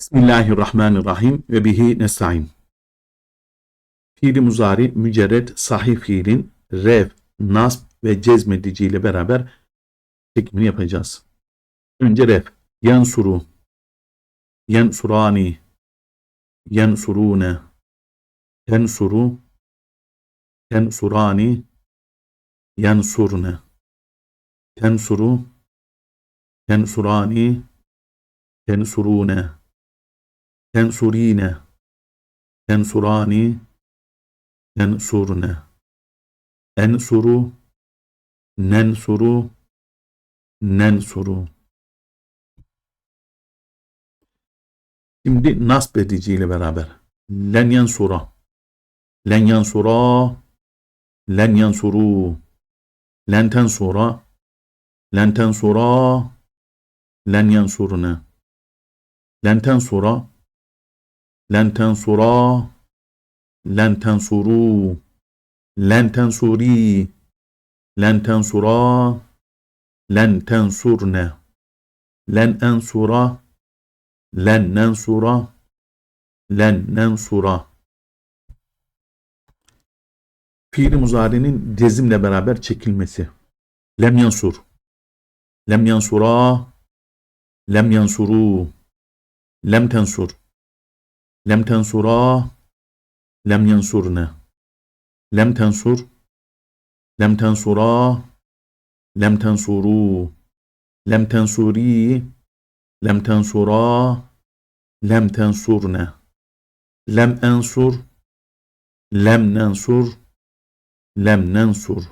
Bismillahirrahmanirrahim ve bihi nesta'in. Fiili muzari mücerred sahih fiilin rev, nasb ve cezmedici ile beraber çekimini yapacağız. Önce rev. Yansuru. Yansurani. Yansurune. Tensuru. Tensurani. Yansurne. Tensuru. Tensurani. Tensurune. Tensurine. Tensurani. Tensurne. Ensuru. Nensuru. Nensuru. Şimdi nasb edici ile beraber. Len yansura. Len yansura. Len yansuru. Len tensura. Len tensura. Len yansurne. Len tensura. Len tensura. Len tensuru. Len tensuri. Len tensura. Len tensurne. Len ensura. Len nensura. Len nensura. Fiili muzari'nin cezimle beraber çekilmesi. Lem yansur. Lem yansura. Lem yansuru. Lem tensur. Lem tensura. Lem yansurne. Lem tensur. Lem tensura. Lem tensuru. Lem tensuri. Lem tensura. Lem tensurne. Lem ensur. Lem nensur. Lem nensur.